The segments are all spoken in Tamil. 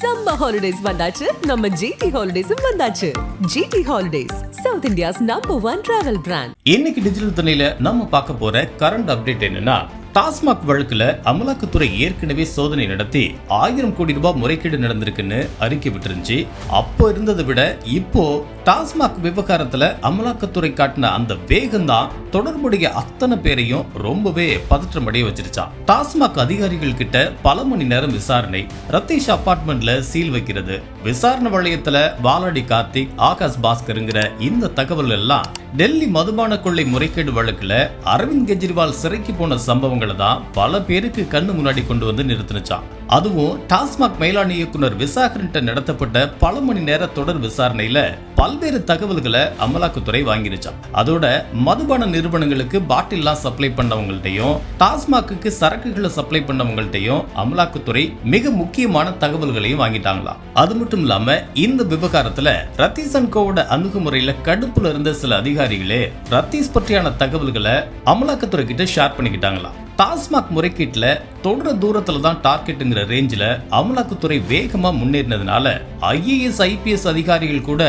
சம்மர் ஹாலிடேஸ் வந்தாச்சு. நம்ம ஜிடி ஹாலிடேஸும் வந்தாச்சு. GT holidays South India's number one travel brand இன்னைக்கு டிஜிட்டல் துணையில நம்ம பார்க்க போற கரண்ட் அப்டேட் என்னன்னா டாஸ்மாக் வழக்குல அமலாக்கத்துறை ஏற்கனவே சோதனை நடத்தி ஆயிரம் கோடி ரூபாய் முறைகேடு நடந்திருக்குன்னு அறிக்கை விட்டுருந்துச்சு. அப்போ இருந்ததை விட இப்போ டாஸ்மாக் விவகாரத்துல அமலாக்கத்துறை காட்டின அந்த வேகம் தான் தொடர்புடைய அத்தனை பேரையும் ரொம்பவே பதற்றமடைய வச்சிருச்சான் டாஸ்மாக் அதிகாரிகள் கிட்ட பல மணி நேரம் விசாரணை ரத்தீஷ் அபார்ட்மெண்ட்ல சீல் வைக்கிறது. விசாரணை வளையத்துல வாலாடி கார்த்திக் ஆகாஷ் பாஸ்கருங்கிற இந்த தகவல் எல்லாம் டெல்லி மதுபான கொள்ளை முறைகேடு வழக்கில் அரவிந்த் கெஜ்ரிவால் சிறைக்கு போன சம்பவங்களை தான் பல பேருக்கு கண்ணு முன்னாடி கொண்டு வந்து நிறுத்தினுச்சான் அதுவும் டாஸ்மாக் மேலாண் இயக்குனர் விசாகரன்ட்ட நடத்தப்பட்ட பல மணி நேர தொடர் விசாரணையில பல்வேறு தகவல்களை அமலாக்கத்துறை வாங்கிருச்சான் அதோட மதுபான நிறுவனங்களுக்கு பாட்டில்லாம் சப்ளை பண்ணவங்கள்ட்டையும் டாஸ்மாக்கு சரக்குகளை சப்ளை பண்ணவங்கள்ட்டையும் அமலாக்கத்துறை மிக முக்கியமான தகவல்களையும் வாங்கிட்டாங்களாம். அது மட்டும் இல்லாம இந்த விவகாரத்துல ரத்தீஸ் அணுகுமுறையில கடுப்புல இருந்த சில அதிகாரி அதிகாரிகளே ரத்தீஸ் பற்றியான தகவல்களை அமலாக்கத்துறை கிட்ட ஷேர் பண்ணிக்கிட்டாங்களாம். டாஸ்மாக் முறைகேட்டில் தொடர தூரத்துல தான் டார்கெட்டுங்கிற ரேஞ்சில் அமலாக்கத்துறை வேகமா முன்னேறினதுனால ஐஏஎஸ் ஐபிஎஸ் அதிகாரிகள் கூட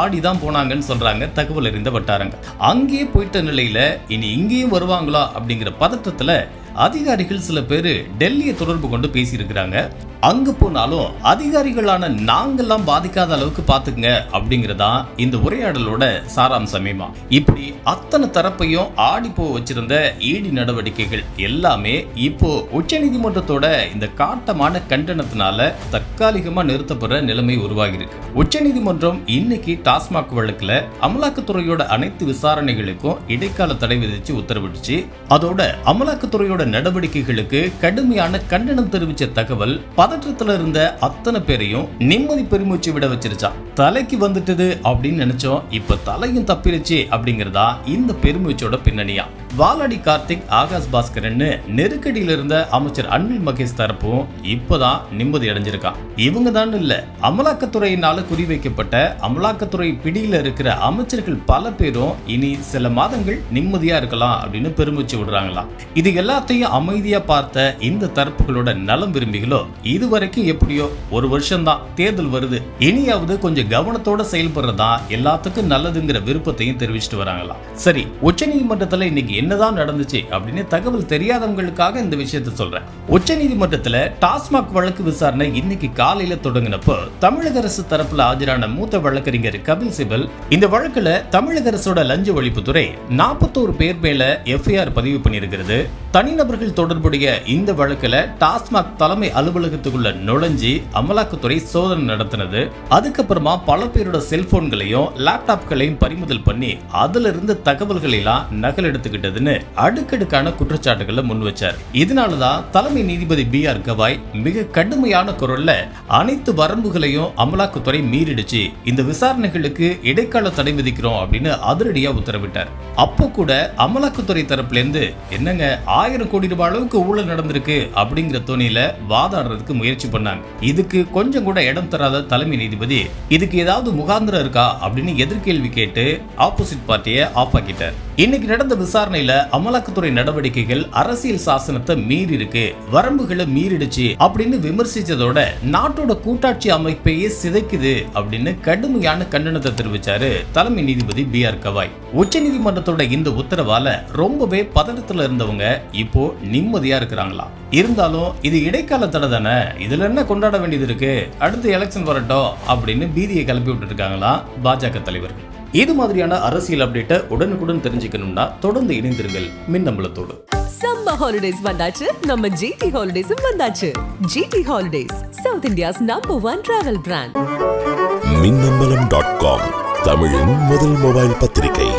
ஆடி தான் போனாங்கன்னு சொல்றாங்க தகவல் அறிந்த வட்டாரங்கள் அங்கேயே போயிட்ட நிலையில இனி இங்கேயும் வருவாங்களா அப்படிங்கிற பதட்டத்துல அதிகாரிகள் சில பேர் டெல்லியை தொடர்பு கொண்டு பேசியிருக்கிறாங்க. அங்கே போனாலும் அதிகாரிகளான நாங்கள்லாம் பாதிக்காத அளவுக்கு பார்த்துக்குங்க அப்படிங்கறதா இந்த உரையாடலோட சாராம்சமேமா. இப்படி அத்தனை தரப்பையும் ஆடி போக வச்சிருந்த ஈடி நடவடிக்கைகள் எல்லாமே இப்போ உச்சநீதிமன்றத்தோட இந்த காட்டமான கண்டனத்தினால தற்காலிகமாக நிறுத்தப்படுற நிலைமை உருவாகியிருக்கு. உச்சநீதிமன்றம் இன்னைக்கு டாஸ்மாக் வழக்கில் அமலாக்கத்துறையோட அனைத்து விசாரணைகளுக்கும் இடைக்கால தடை விதிச்சு உத்தரவிட்டுச்சு. அதோட அமலாக்கத்துறையோட நடவடிக்கைகளுக்கு கடுமையான கண்டனம் தெரிவித்த தகவல் பதற்றத்தில் இருந்த அத்தனை பேரையும் நிம்மதி பெருமூச்சு விட வச்சிருச்சான் தலைக்கு வந்துட்டது அப்படின்னு நினைச்சோம். இப்ப தலையும் தப்பிருச்சு அப்படிங்கிறதா இந்த பெருமூச்சோட பின்னணியா. வாலாடி கார்த்திக் ஆகாஷ் பாஸ்கரன் நெருக்கடியில இருந்த அமைச்சர் அன்பில் மகேஷ் தரப்பும் இப்பதான் நிம்மதி அடைஞ்சிருக்கான் இவங்க தான் இல்ல அமலாக்கத்துறையினால குறிவைக்கப்பட்ட அமலாக்கத்துறை பிடியில இருக்கிற அமைச்சர்கள் பல பேரும் இனி சில மாதங்கள் நிம்மதியா இருக்கலாம் அப்படின்னு பெருமூச்சு விடுறாங்களாம் இது எல்லாத்தையும் அமைதியா பார்த்த இந்த தரப்புகளோட நலம் விரும்பிகளோ இதுவரைக்கும் எப்படியோ ஒரு வருஷம் தான் தேர்தல் வருது. இனியாவது கொஞ்சம் கவனத்தோட செயல்படுறதா எல்லாத்துக்கும் நல்லதுங்கிற விருப்பத்தையும் தெரிவிச்சிட்டு வராங்களா? சரி உச்சநீதிமன்றத்துல இன்னைக்கு என்னதான் நடந்துச்சு அப்படின்னு தகவல் தெரியாதவங்களுக்காக இந்த விஷயத்தை சொல்றேன். உச்சநீதிமன்றத்துல டாஸ்மாக் வழக்கு விசாரணை இன்னைக்கு காலையில தொடங்கினப்போ தமிழக அரசு தரப்புல ஆஜரான மூத்த வழக்கறிஞர் கபில் சிபல் இந்த வழக்குல தமிழக அரசோட லஞ்ச ஒழிப்புத்துறை நாற்பத்தோரு பேர் மேல எஃப்ஐஆர் பதிவு பண்ணியிருக்கிறது. தனிநபர்கள் தொடர்புடைய இந்த வழக்கில் டாஸ்மாக் தலைமை அலுவலகத்துக்குள்ள நுழைஞ்சி அமலாக்கத்துறை சோதனை நடத்தினது. அதுக்கப்புறமா பல பேரோட செல்போன்களையும் லேப்டாப்களையும் பறிமுதல் பண்ணி அதுல இருந்து தகவல்களெல்லாம் நகல் எடுத்துக்கிட்டதுன்னு அடுக்கடுக்கான குற்றச்சாட்டுகளை முன் வச்சார். இதனாலதான் தலைமை நீதிபதி பி ஆர் கவாய் மிக கடுமையான குரல்ல அனைத்து வரம்புகளையும் அமலாக்கத்துறை மீறிடுச்சு. இந்த விசாரணைகளுக்கு இடைக்கால தடை விதிக்கிறோம் அப்படின்னு அதிரடியா உத்தரவிட்டார். அப்போ கூட அமலாக்கத்துறை தரப்புல இருந்து என்னங்க ஆயிரம் கோடி ரூபாய் அளவுக்கு ஊழல் நடந்திருக்கு அப்படிங்கிற தோணியில வாதாடுறதுக்கு முயற்சி பண்ணாங்க. இதுக்கு கொஞ்சம் கூட இடம் தராத தலைமை நீதிபதி இதுக்கு ஏதாவது முகாந்திரம் இருக்கா அப்படின்னு எதிர்கேள்வி கேட்டு ஆப்போசிட் பார்ட்டியை ஆஃப் ஆக்கிட்டார். இன்னைக்கு நடந்த விசாரணையில அமலாக்கத்துறை நடவடிக்கைகள் அரசியல் சாசனத்தை மீறி இருக்கு. வரம்புகளை மீறிடுச்சு அப்படின்னு விமர்சிச்சதோட நாட்டோட கூட்டாட்சி அமைப்பையே சிதைக்குது அப்படின்னு கடுமையான கண்டனத்தை தெரிவிச்சாரு தலைமை நீதிபதி பி ஆர் கவாய். உச்ச நீதிமன்றத்தோட இந்த உத்தரவால ரொம்பவே பதட்டத்துல இருந்தவங்க இப்போ நிம்மதியா இருக்கிறாங்களா? இருந்தாலும் இது இடைக்கால தடை தானே? இதுல என்ன கொண்டாட வேண்டியது இருக்கு? அடுத்து எலெக்ஷன் வரட்டும் அப்படின்னு பீதியை கிளப்பி விட்டுருக்காங்களா பாஜக தலைவர்கள். இது மாதிரியான அரசியல் அப்டேட்டை உடனுக்குடன் தெரிஞ்சுக்கணும்னா தொடர்ந்து இணைந்திருங்கள் மின்னம்பலத்தோடு சம்மர் ஹாலிடேஸ் வந்தாச்சு. நம்ம ஜிடி ஹாலிடேஸும் வந்தாச்சு. GT holidays South India's number one travel brand Minnambalam dot com தமிழின் முதல் மொபைல் பத்திரிகை.